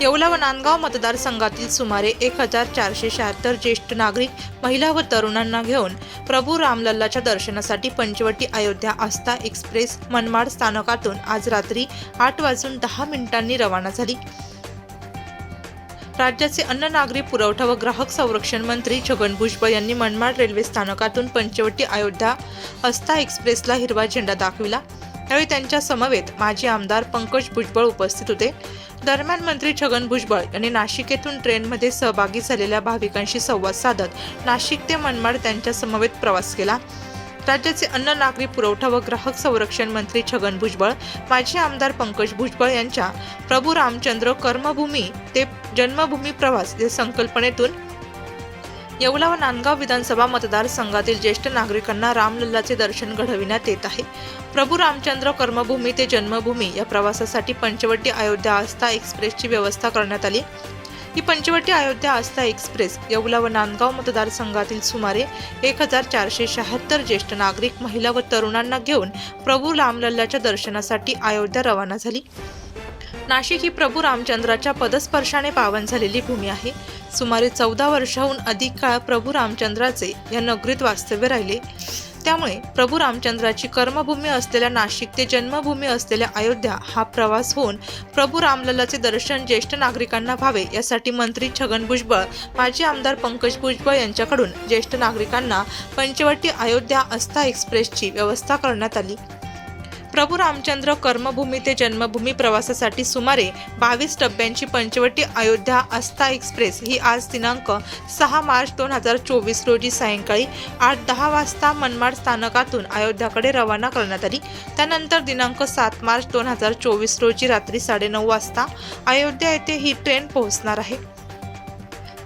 येवला व नांदगाव मतदारसंघातील सुमारे एक हजार चारशे शहात्तर ज्येष्ठ नागरिक महिला व तरुणांना घेऊन प्रभू रामलल्लाच्या दर्शनासाठी पंचवटी अयोध्या आस्था एक्सप्रेस मनमाड स्थानकातून आज रात्री आठ वाजून दहा मिनिटांनी रवाना झाली. राज्याचे अन्न नागरी पुरवठा व ग्राहक संरक्षण मंत्री छगन भुजबळ यांनी मनमाड रेल्वे स्थानकातून पंचवटी अयोध्या आस्था एक्सप्रेसला हिरवा झेंडा दाखविला. यावेळी त्यांच्या समवेत माजी आमदार पंकज भुजबळ उपस्थित होते. दरम्यान मंत्री छगन भुजबळ यांनी नाशिक येथून ट्रेनमध्ये सहभागी झालेल्या भाविकांशी संवाद साधत नाशिक ते मनमाड त्यांच्या समवेत प्रवास केला. राज्याचे अन्न नागरी पुरवठा व ग्राहक संरक्षण मंत्री छगन भुजबळ माजी आमदार पंकज भुजबळ यांच्या प्रभू रामचंद्र कर्मभूमी ते जन्मभूमी प्रवास या संकल्पनेतून येवला व नांदगाव विधानसभा मतदारसंघातील ज्येष्ठ नागरिकांना रामलल्लाचे दर्शन घडविण्यात येत आहे. प्रभू रामचंद्र कर्मभूमी ते जन्मभूमी या प्रवासासाठी पंचवटी अयोध्या आस्था एक्सप्रेसची व्यवस्था करण्यात आली. ही पंचवटी अयोध्या आस्था एक्सप्रेस येवला व नांदगाव मतदारसंघातील सुमारे एक हजार चारशे शहात्तर ज्येष्ठ नागरिक महिला व तरुणांना घेऊन प्रभू रामलल्लाच्या दर्शनासाठी अयोध्या रवाना झाली. नाशिक ही प्रभू रामचंद्राच्या पदस्पर्शाने पावन झालेली भूमी आहे. सुमारे चौदा वर्षाहून अधिक काळ प्रभू रामचंद्राचे या नगरीत वास्तव्य राहिले. त्यामुळे प्रभू रामचंद्राची कर्मभूमी असलेल्या नाशिक ते जन्मभूमी असलेल्या अयोध्या हा प्रवास होऊन प्रभू रामलल्लाचे दर्शन ज्येष्ठ नागरिकांना व्हावे यासाठी मंत्री छगन भुजबळ माजी आमदार पंकज भुजबळ यांच्याकडून ज्येष्ठ नागरिकांना पंचवटी अयोध्या आस्था एक्सप्रेसची व्यवस्था करण्यात आली. प्रभू रामचंद्र कर्मभूमी ते जन्मभूमी प्रवासासाठी सुमारे बावीस टप्प्यांची पंचवटी अयोध्या आस्था एक्सप्रेस ही आज दिनांक सहा मार्च दोन हजार चोवीस रोजी सायंकाळी आठ दहा वाजता मनमाड स्थानकातून अयोध्याकडे रवाना करण्यात आली. त्यानंतर दिनांक सात मार्च दोन हजार चोवीस रोजी रात्री साडेनऊ वाजता अयोध्या येथे ही ट्रेन पोहोचणार आहे.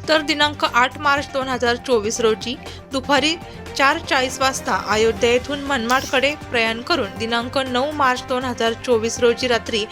तर दिनांक आठ मार्च दोन हजार चोवीस रोजी दुपारी चार चाळीस वाजता अयोध्या येथून मनमाडकडे प्रयाण करून दिनांक नऊ मार्च दोन हजार चोवीस रोजी रात्री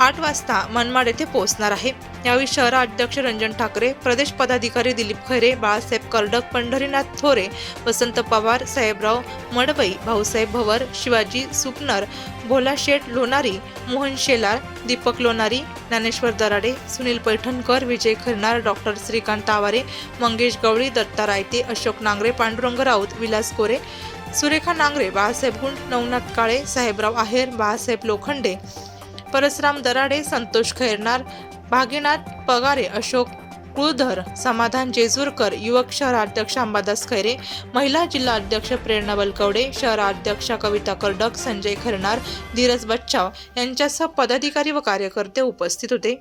आठ वाजता मनमाड येथे पोहोचणार आहे. यावेळी शहराध्यक्ष रंजन ठाकरे प्रदेश पदाधिकारी दिलीप खैरे बाळासाहेब कर्डक पंढरीनाथ थोरे वसंत पवार साहेबराव मडवई भाऊसाहेब भवर शिवाजी सुपनर भोला शेठ लोणारी मोहन शेलार दीपक लोणारी ज्ञानेश्वर दराडे सुनील पैठणकर विजय खरनार डॉक्टर श्रीकांत तावारे मंगेश गवळी दत्ता रायते अशोक नांगरे पांडुरंग राऊत विलास कोरे सुरेखा नांगरे बाळासाहेब गुंड नवनाथ काळे साहेबराव आहेर बाळासाहेब लोखंडे परसराम दराडे संतोष खैरनार भागीनाथ पगारे अशोक कुळधर समाधान जेजूरकर युवक शहराध्यक्ष अंबादास खैरे महिला जिल्हा अध्यक्ष प्रेरणा बलकवडे शहराध्यक्ष कविता कर्डक संजय खैरनार धीरज बच्चाव यांच्यासह पदाधिकारी व कार्यकर्ते उपस्थित होते.